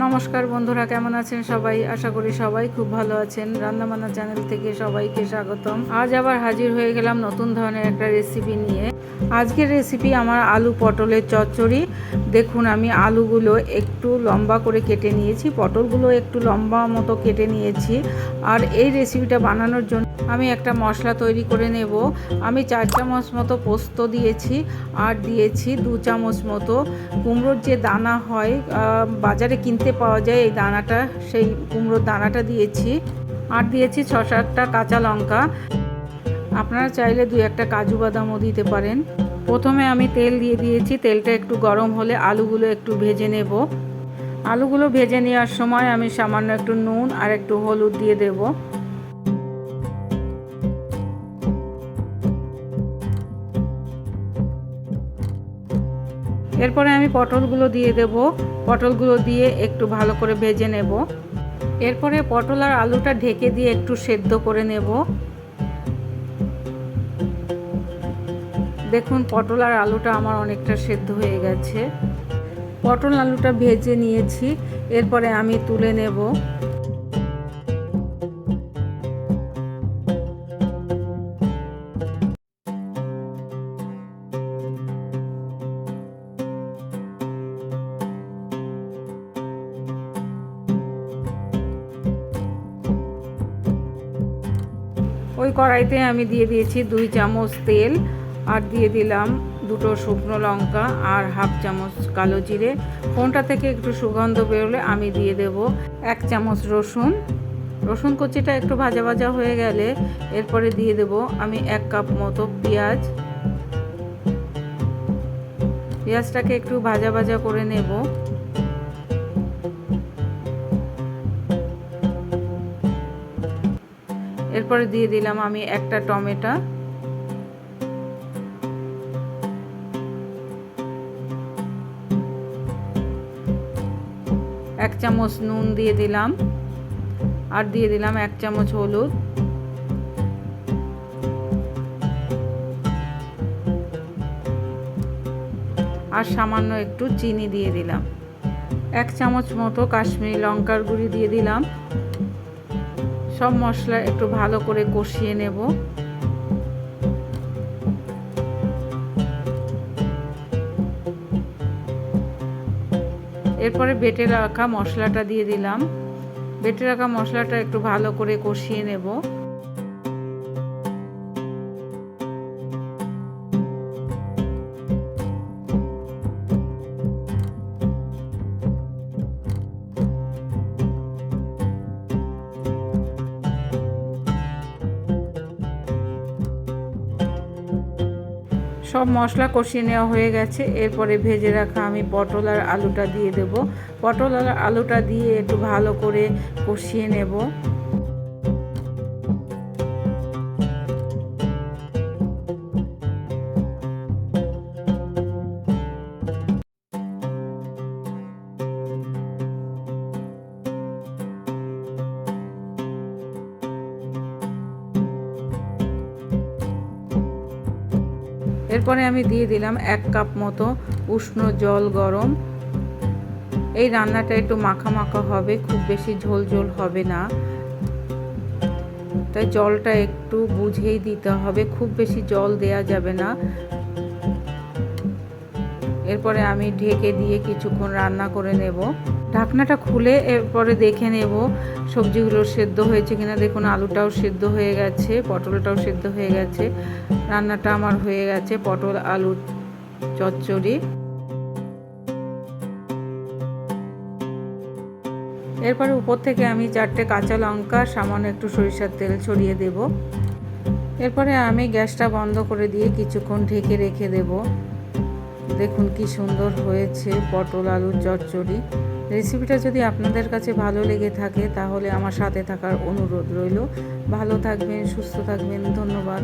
নমস্কার বন্ধুরা, কেমন আছেন সবাই? আশা করি সবাই খুব ভালো আছেন। রান্নাবান্না চ্যানেল থেকে সবাইকে স্বাগতম। আজ আবার হাজির হয়ে গেলাম নতুন ধরনের একটা রেসিপি নিয়ে। আজকের রেসিপি আমার আলু পটলের চচ্চড়ি। দেখুন, আমি আলুগুলো একটু লম্বা করে কেটে নিয়েছি, পটলগুলো একটু লম্বা মতো কেটে নিয়েছি। আর এই রেসিপিটা বানানোর জন্য আমি একটা মশলা তৈরি করে নেব। আমি চার চামচ মতো পোস্ত দিয়েছি, আর দিয়েছি দু চামচ মতো কুমড়োর যে দানা হয় বাজারে কিনতে পাওয়া যায় এই দানাটা, সেই কুমড়োর দানাটা দিয়েছি। আর দিয়েছি ছ সাতটা কাঁচা লঙ্কা। আপনারা চাইলে দুই একটা কাজু বাদামও দিতে পারেন। প্রথমে আমি তেল দিয়ে দিয়েছি, তেলটা একটু গরম হলে আলুগুলো একটু ভেজে নেব। আলুগুলো ভেজে নেওয়ার সময় আমি সামান্য একটু নুন আর একটু হলুদ দিয়ে দেবো। এরপরে আমি পটলগুলো দিয়ে দেব। পটলগুলো দিয়ে একটু ভালো করে ভেজে নেব। এরপরে পটল আর আলুটা ঢেকে দিয়ে একটু সেদ্ধ করে নেব। দেখুন, পটল আর আলুটা আমার অনেকটা সেদ্ধ হয়ে গেছে। পটল আলুটা ভেজে নিয়েছি, এরপরে আমি তুলে নেব। ওই কড়াইতে আমি দিয়ে দিয়েছি দুই চামচ তেল। আর দিয়ে দিলাম দুটো শুকনো লঙ্কা আর হাফ চামচ কালো জিরে। কোনটা থেকে একটু সুগন্ধ বেরোলে আমি দিয়ে দেব এক চামচ রসুন। রসুন কচিটা একটু ভাজা ভাজা হয়ে গেলে এরপরে দিয়ে দেব আমি এক কাপ মতো পেঁয়াজ। পেঁয়াজটাকে একটু ভাজা ভাজা করে নেব। এরপরে দিয়ে দিলাম আমি একটা টমেটো। এক চামচ নুন দিয়ে দিলাম, আর দিয়ে দিলাম এক চামচ হলুদ। আর সামান্য একটু চিনি দিয়ে দিলাম। এক চামচ মতো কাশ্মীরি লঙ্কার গুঁড়ি দিয়ে দিলাম। সব মশলা একটু ভালো করে কষিয়ে নেব। এরপরে বেটে রাখা মশলাটা দিয়ে দিলাম। বেটে রাখা মশলাটা একটু ভালো করে কষিয়ে নেব। সব মশলা কষিয়ে নেওয়া হয়ে গেছে। এরপরে ভেজে রাখা আমি পটল আর আলুটা দিয়ে দেব। পটল আর আলুটা দিয়ে একটু ভালো করে কষিয়ে নেব। এরপরে আমি দিয়ে দিলাম এক কাপ মতো উষ্ণ জল গরম। এই রান্নাটা একটু মাখা মাখা হবে, খুব বেশি ঝোল ঝোল হবে না। তাই জলটা একটু বুঝেই দিতে হবে, খুব বেশি জল দেয়া যাবে না। এরপরে আমি ঢেকে দিয়ে কিছুক্ষণ রান্না করে নেব। ঢাকনাটা খুলে এরপরে দেখে নেব সবজিগুলো সেদ্ধ হয়েছে কিনা। দেখুন, আলুটাও সেদ্ধ হয়ে গেছে, পটলটাও সেদ্ধ হয়ে গেছে, রান্নাটা আমার হয়ে গেছে, পটল, আলু, চচ্চড়ি। এরপরে উপর থেকে আমি চারটে কাঁচা লঙ্কা, সামান্য একটু সরিষার তেল ছড়িয়ে দেব। এরপরে আমি গ্যাসটা বন্ধ করে দিয়ে কিছুক্ষণ ঢেকে রেখে দেব। দেখুন কি সুন্দর হয়েছে পটল আলুর চচ্চড়ি। রেসিপিটা যদি আপনাদের কাছে ভালো লেগে থাকে, তাহলে আমার সাথে থাকার অনুরোধ রইল। ভালো থাকবেন, সুস্থ থাকবেন, ধন্যবাদ।